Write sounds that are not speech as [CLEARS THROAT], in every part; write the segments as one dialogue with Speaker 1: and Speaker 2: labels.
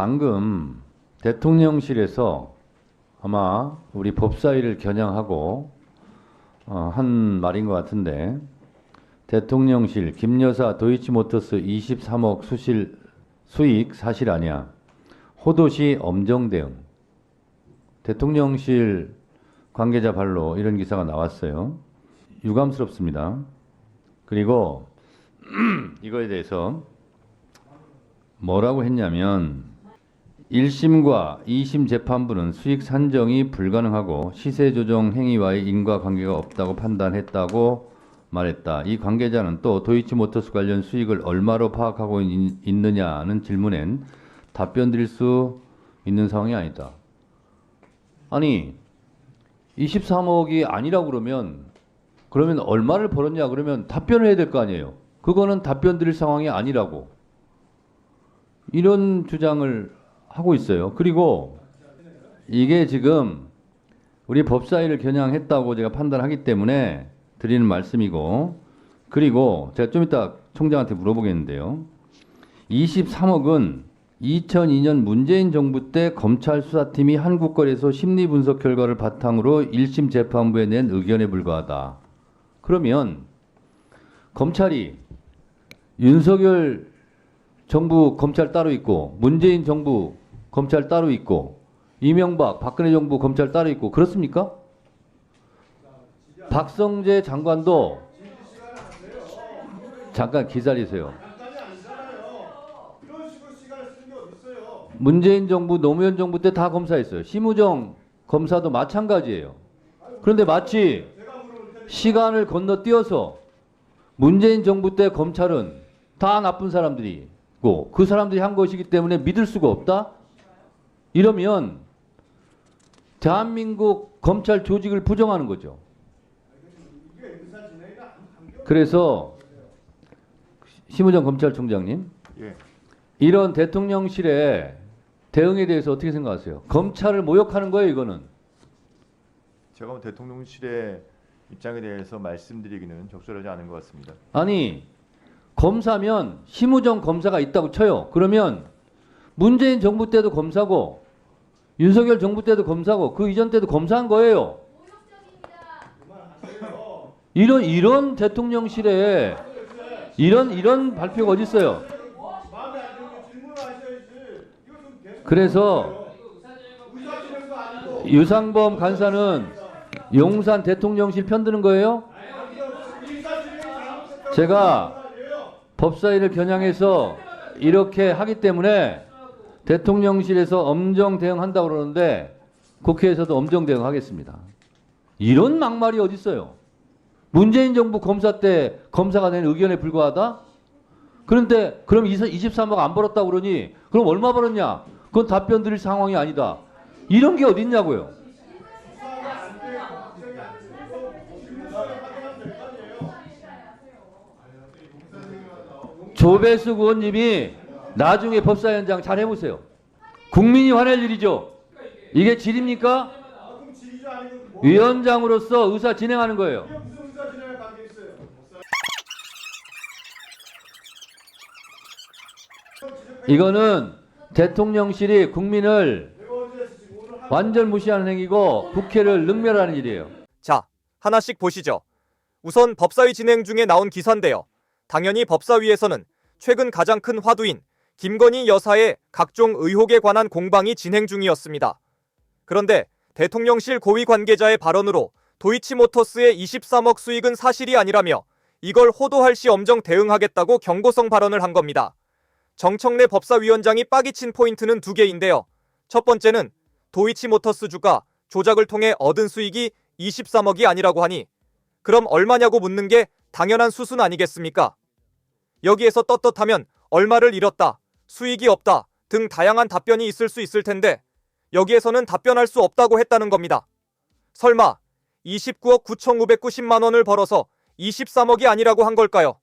Speaker 1: 방금 대통령실에서 아마 우리 법사위를 겨냥하고 어, 한 말인 것 같은데 대통령실 김여사 도이치모터스 23억 수실 수익 사실 아니야. 호도시 엄정 대응. 대통령실 관계자 발로 이런 기사가 나왔어요. 유감스럽습니다. 그리고 [CLEARS THROAT] 이거에 대해서 뭐라고 했냐면 1심과 2심 재판부는 수익 산정이 불가능하고 시세 조정 행위와의 인과관계가 없다고 판단했다고 말했다. 이 관계자는 또 도이치모터스 관련 수익을 얼마로 파악하고 있, 있느냐는 질문엔 답변 드릴 수 있는 상황이 아니다. 아니 23억이 아니라고 그러면 그러면 얼마를 벌었냐 그러면 답변을 해야 될 거 아니에요. 그거는 답변 드릴 상황이 아니라고. 이런 주장을 하고 있어요. 그리고 이게 지금 우리 법사위를 겨냥했다고 제가 판단하기 때문에 드리는 말씀이고 그리고 제가 좀 이따 총장한테 물어보겠는데요. 23억은 2002년 문재인 정부 때 검찰 수사팀이 한국거래소 심리 분석 결과를 바탕으로 1심 재판부에 낸 의견에 불과하다. 그러면 검찰이 윤석열 정부 검찰 따로 있고 문재인 정부 검찰 따로 있고 이명박 박근혜 정부 검찰 따로 있고 그렇습니까? 박성재 장관도 잠깐 기다리세요. 문재인 정부 노무현 정부 때 다 검사했어요. 심우정 검사도 마찬가지예요. 그런데 마치 시간을 건너뛰어서 문재인 정부 때 검찰은 다 나쁜 사람들이 고 그 사람들이 한 것이기 때문에 믿을 수가 없다? 이러면 대한민국 검찰 조직을 부정하는 거죠. 그래서 심우정 검찰총장님
Speaker 2: 예.
Speaker 1: 이런 대통령실의 대응에 대해서 어떻게 생각하세요? 검찰을 모욕하는 거예요, 이거는.
Speaker 2: 제가 뭐 대통령실의 입장에 대해서 말씀드리기는 적절하지 않은 것 같습니다.
Speaker 1: 아니 검사면 심우정 검사가 있다고 쳐요. 그러면 문재인 정부 때도 검사고 윤석열 정부 때도 검사고 그 이전 때도 검사한 거예요. 이런 이런 대통령실에 이런 이런 발표가 어디 있어요? 그래서 유상범 간사는 용산 대통령실 편드는 거예요? 제가 법사위를 겨냥해서 이렇게 하기 때문에 대통령실에서 엄정 대응한다고 그러는데 국회에서도 엄정 대응하겠습니다. 이런 막말이 어디 있어요? 문재인 정부 검사 때 검사가 낸 의견에 불과하다? 그런데 그럼 23억 안 벌었다고 그러니 그럼 얼마 벌었냐? 그건 답변 드릴 상황이 아니다. 이런 게 어디 있냐고요. 조배수 의원님이 나중에 법사위원장 잘 해보세요. 국민이 화낼 일이죠. 이게 질입니까? 위원장으로서 의사 진행하는 거예요. 이거는 대통령실이 국민을 완전 무시하는 행위고 국회를 능멸하는 일이에요.
Speaker 3: 자, 하나씩 보시죠. 우선 법사위 진행 중에 나온 기사인데요. 당연히 법사위에서는 최근 가장 큰 화두인 김건희 여사의 각종 의혹에 관한 공방이 진행 중이었습니다. 그런데 대통령실 고위 관계자의 발언으로 도이치모터스의 23억 수익은 사실이 아니라며 이걸 호도할 시 엄정 대응하겠다고 경고성 발언을 한 겁니다. 정청래 법사위원장이 빠기친 포인트는 두 개인데요. 첫 번째는 도이치모터스 주가 조작을 통해 얻은 수익이 23억이 아니라고 하니 그럼 얼마냐고 묻는 게 당연한 수순 아니겠습니까? 여기에서 떳떳하면 얼마를 잃었다, 수익이 없다 등 다양한 답변이 있을 수 있을 텐데 여기에서는 답변할 수 없다고 했다는 겁니다. 설마 29억 9,590만 원을 벌어서 23억이 아니라고 한 걸까요?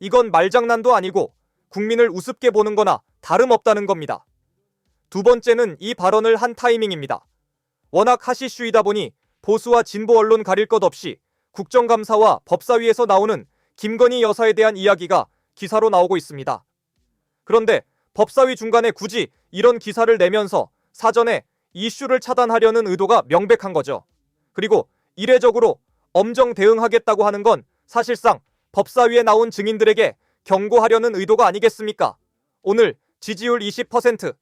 Speaker 3: 이건 말장난도 아니고 국민을 우습게 보는 거나 다름없다는 겁니다. 두 번째는 이 발언을 한 타이밍입니다. 워낙 하시슈이다 보니 보수와 진보 언론 가릴 것 없이 국정감사와 법사위에서 나오는 김건희 여사에 대한 이야기가 기사로 나오고 있습니다. 그런데 법사위 중간에 굳이 이런 기사를 내면서 사전에 이슈를 차단하려는 의도가 명백한 거죠. 그리고 이례적으로 엄정 대응하겠다고 하는 건 사실상 법사위에 나온 증인들에게 경고하려는 의도가 아니겠습니까? 오늘 지지율 20%,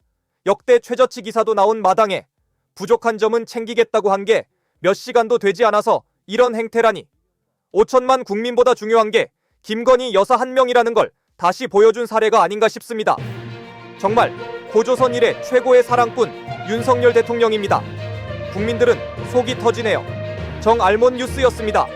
Speaker 3: 역대 최저치 기사도 나온 마당에 부족한 점은 챙기겠다고 한 게 몇 시간도 되지 않아서 이런 행태라니. 5천만 국민보다 중요한 게 김건희 여사 한 명이라는 걸 다시 보여준 사례가 아닌가 싶습니다. 정말 고조선 이래 최고의 사랑꾼 윤석열 대통령입니다. 국민들은 속이 터지네요. 정알몬 뉴스였습니다.